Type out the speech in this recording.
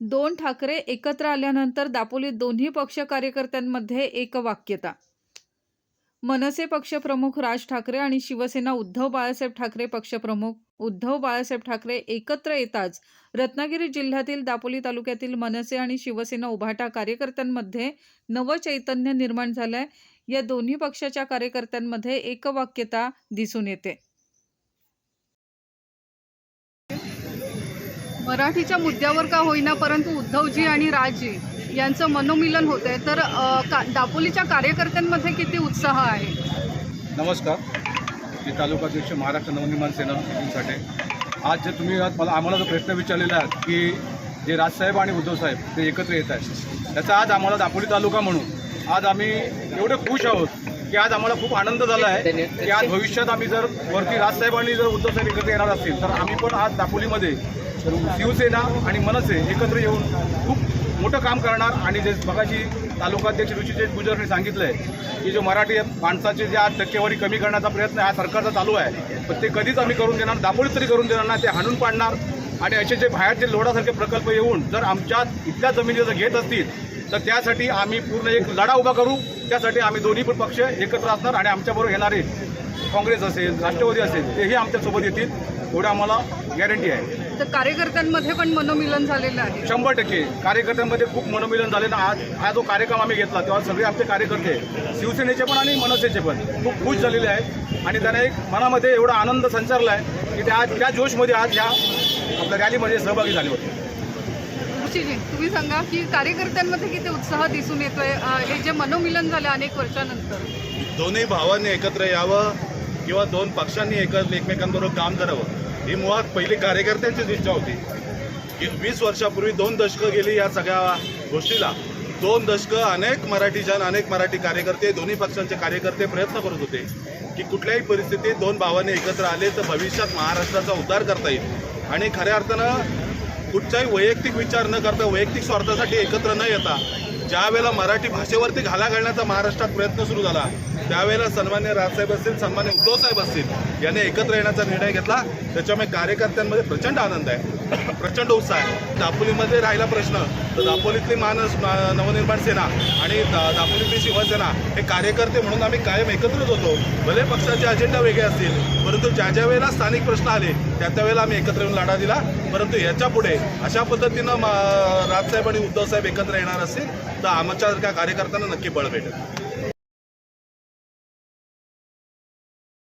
दोन ठाकरे एकत्र आल्यानंतर दापोलीत दोन्ही पक्ष कार्यकर्त्यांमध्ये एकवाक्यता. मनसे पक्षप्रमुख राज ठाकरे आणि शिवसेना उद्धव बाळासाहेब ठाकरे पक्षप्रमुख उद्धव बाळासाहेब ठाकरे एकत्र येताच रत्नागिरी जिल्ह्यातील दापोली तालुक्यातील मनसे आणि शिवसेना उभाटा कार्यकर्त्यांमध्ये नवचैतन्य निर्माण झालंय. या दोन्ही पक्षाच्या कार्यकर्त्यांमध्ये एकवाक्यता दिसून येते. मराठीच्या मुद्द्यावर का होईना परंतु उद्धवजी आणि राजजी यांचं मनोमिलन आहे तर का दापोलीच्या कार्यकर्त्यांमध्ये किती उत्साह आहे? नमस्कार. मी तालुकाध्यक्ष महाराष्ट्र नवनिर्माण सेना साठे. आज जे तुम्ही आज मला आम्हाला जो प्रश्न विचारलेला आहे की जे राजसाहेब आणि उद्धवसाहेब ते एकत्र येत आहेत त्याचा आज आम्हाला दापोली तालुका म्हणून आज आम्ही एवढे खुश आहोत की आज आम्हाला खूप आनंद झाला आहे की आज भविष्यात आम्ही जर वरती राजसाहेब आणि जर उद्धवसाहेब एकत्र येणार असतील तर आम्ही पण आज दापोलीमध्ये शिवसेना आणि मनसे एकत्र येऊन खूप मोठं काम करणार आणि जे मगाशी तालुकाध्यक्ष ऋषिकेश गुजरने सांगितलं आहे की जो मराठी माणसाची जे आज टक्केवारी कमी करण्याचा प्रयत्न हा सरकारचा चालू आहे पण ते कधीच आम्ही करून देणार दापोलीत तरी करून देणार नाही ते हाणून पाडणार. आणि असे जे बाहेरचे लोढासारखे प्रकल्प येऊन जर आमच्या इथल्या जमिनी जर घेत असतील तर त्यासाठी आम्ही पूर्ण एक लढा उभा करू. त्यासाठी आम्ही दोन्ही पण पक्ष एकत्र असणार आणि आमच्याबरोबर येणारे काँग्रेस असेल राष्ट्रवादी असेल तेही आमच्यासोबत येतील. एवढं आम्हाला गॅरंटी आहे. तर कार्यकर्त्यांमध्ये पण मनोमिलन झालेलं आहे. शंभर टक्के. कार्यकर्त्यांमध्ये खूप मनोमिलन झाले ना आज हा जो कार्यक्रम आम्ही घेतला तेव्हा सगळे आमचे कार्यकर्ते शिवसेनेचे पण आणि मनसेचे पण खूप खुश झालेले आहेत. आणि त्यांना एक मनामध्ये एवढा आनंद संचारला आहे की ते आज त्या जोशमध्ये आज ह्या आपल्या रॅलीमध्ये सहभागी झाले होते. ऋषीजी तुम्ही सांगा की कार्यकर्त्यांमध्ये किती उत्साह दिसून येतोय? हे जे मनोमिलन झालं अनेक वर्षानंतर. दोन्ही भावांनी एकत्र यावं किंवा दोन पक्षांनी एकत्र एकमेकांबरोबर काम करावं. ही मुळात पहिली कार्यकर्त्यांचीच इच्छा होती. की वीस वर्षापूर्वी दोन दशकं गेली या सगळ्या गोष्टीला. दोन दशकं अनेक मराठी जन अनेक मराठी कार्यकर्ते दोन्ही पक्षांचे कार्यकर्ते प्रयत्न करत होते की कुठल्याही परिस्थितीत दोन भावांनी एकत्र आले तर भविष्यात महाराष्ट्राचा उद्धार करता येईल. आणि खऱ्या अर्थानं कुठचाही वैयक्तिक विचार न करता वैयक्तिक स्वार्थासाठी एकत्र न येता ज्या वेळेला मराठी भाषेवरती घाला घालण्याचा महाराष्ट्रात प्रयत्न सुरू झाला त्यावेळेला सन्मान्य राजसाहेब असतील सन्मान्य उद्धवसाहेब असतील यांनी एकत्र येण्याचा निर्णय घेतला. त्याच्यामुळे कार्यकर्त्यांमध्ये प्रचंड आनंद आहे प्रचंड उत्साह आहे. दापोलीमध्ये राहिला प्रश्न तर दापोलीतली मानस नवनिर्माण सेना आणि दा- दापोलीतली शिवसेना हे कार्यकर्ते म्हणून आम्ही कायम एकत्रच होतो. भले पक्षाचे अजेंडा वेगळे असतील परंतु ज्या ज्या वेळेला स्थानिक प्रश्न आले त्या त्या वेळेला आम्ही एकत्र येऊन लढा दिला. परंतु याच्यापुढे अशा पद्धतीनं राजसाहेब आणि उद्धवसाहेब एकत्र येणार असतील तर आमच्यासारख्या कार्यकर्त्यांना नक्की बळ भेटेल.